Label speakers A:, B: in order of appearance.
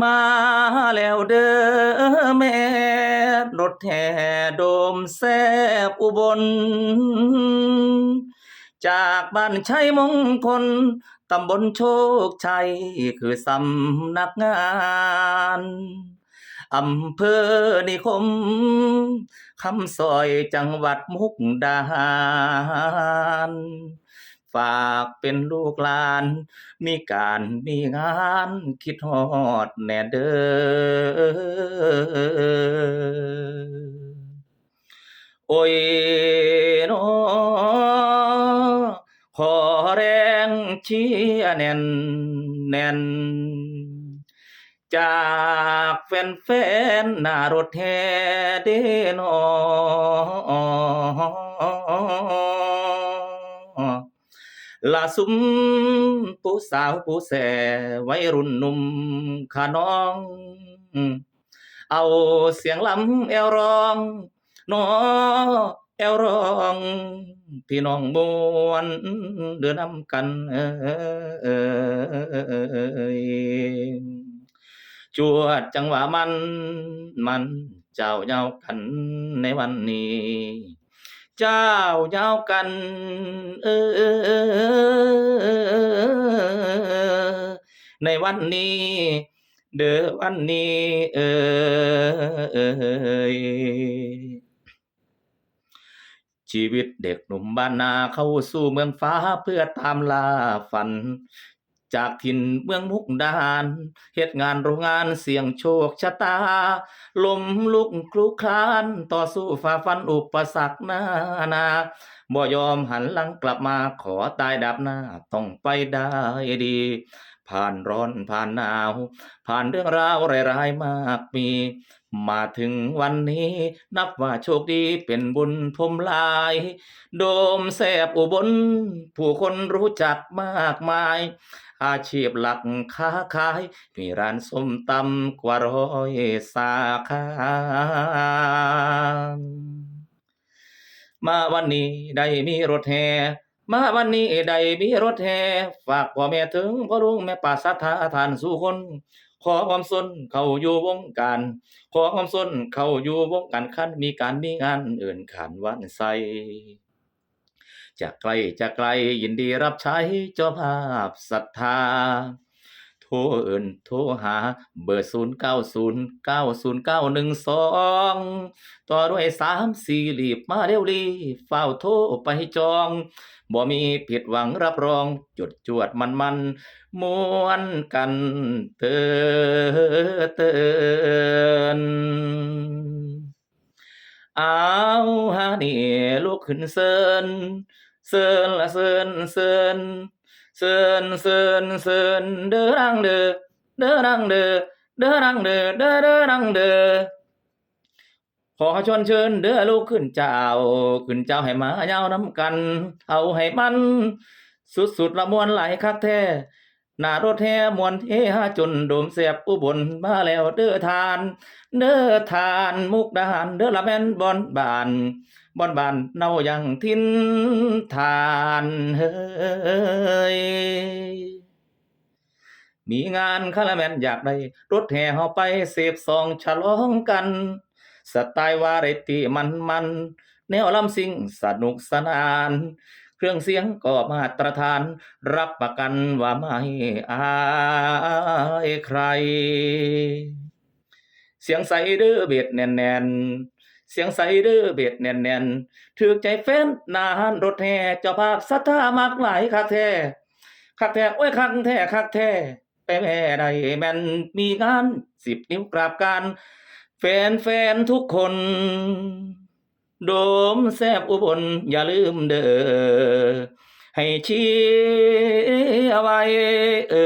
A: มาแล้วเด้อแม่รถแห่โดมแซบอุบล จากบ้านชัยมงคลตำบลโชคชัย คือสำนักงานอำเภอนิคมคำซอยจังหวัดมุกดาหาร ฝากเป็นลูกหลาน มีการมีงานคิดฮอดแน่เด้อโอ้ยน้อขอแรงเชียแน่นแน่น จากแฟนๆหน้ารถแห่เด้อนอ ลาสุมผู้สาวผู้แสวัยรุ่นหนุ่มขาน้อง เอาเสียงลำแอวร้องนอแอวร้องพี่น้องมวนเดินนำกันเอยจวดจังหวะมัน มันเจ้าเย้ากันในวันนี้ เจ้าเย้ากัน เออ ในวันนี้ เดอวันนี้เอยชีวิตเด็กหนุ่มบ้านนาเข้าสู่เมืองฟ้าเพื่อตามล่าฝัน จากถิ่นเมืองมุกดาหารเฮ็ดงานโรงงานเสี่ยงโชคชะตา ลมลุกคลุกคลานต่อสู้ฝ่าฟันอุปสรรคนานาบ่ยอมหันหลังกลับมาขอตายดับหน้า ต้องไปได้ดี ผ่านร้อนผ่านหนาว ผ่านเรื่องราวร้ายๆมากมี มาถึงวันนี้นับว่าโชคดีเป็นบุญพรมลาย โดมแสบอุบล ผู้คนรู้จักมากมาย อาชีพหลักค้าขาย มีร้านส้มตำกว่าร้อยสาขามาวันนี้ได้มีรถแห่ มาวันนี้ใดมีรถแห่ฝากพ่อแม่ถึงพ่อลุงแม่ป่าศรัทธาทานสู่คน ขอความสนเข้าอยู่วงการ ขอความสนเข้าอยู่วงการคันมีการมีงานอื่นขันวันใสจากไกลจากไกลยินดีรับใช้เจ้าภาพศรัทธา รเอิ้นโทรหา เบอร์0 9 0 9 0 9 1 2ต่อด้วย3 4รีบมาเร็วรีเฝ้าโทรไปจอง บ่มีผิดหวังรับรองจุดจวดมันมันๆมวนกันเตือเตินเอาหานี่ลุกขึ้นเซินเซินละเซินเซิน เซินเซินเซินเดอรังเดอเดอรังเดอเดอรังเดอเดอเดอรังเดอขอชวนเชิญเด้อลูกขึ้นเจ้า ขึ้นเจ้าให้มายาวนำกัน เอาให้มัน สุดๆละมวนหลคักแท้ หน้ารถแห่มวนเฮฮาจนโดมเสียบอุบลมาแล้วเด้อทาน เด้อทานมุกดาหารเด้อละแม่นบอนบานบอนบานเนายังทิ้นทานเฮ้ยมีงานคาราแมนอยากได้รถแห่เฮาไปเสพซองฉลองกัน สไตล์วาไรตี้มันมันแนวลำซิ่งสนุกสนาน เครื่องเสียงก็มาตรฐาน รับประกันว่าไม่อายใคร เสียงใสเด้อเบ็ดแน่นๆเสียงใสเด้อเบ็ดแน่นๆถือใจแฟนนานรถแห่เจ้าภาพศรัทธามากหลายคักแท้คักแท้โอ้ยคักแท้คักแท้ไปแม่ใดแม่นมีงานสิบนิ้วกราบการแฟนแฟนทุกคน โดมแซบอุบลอย่าลืมเด้อให้ชี้เอาไว้เออ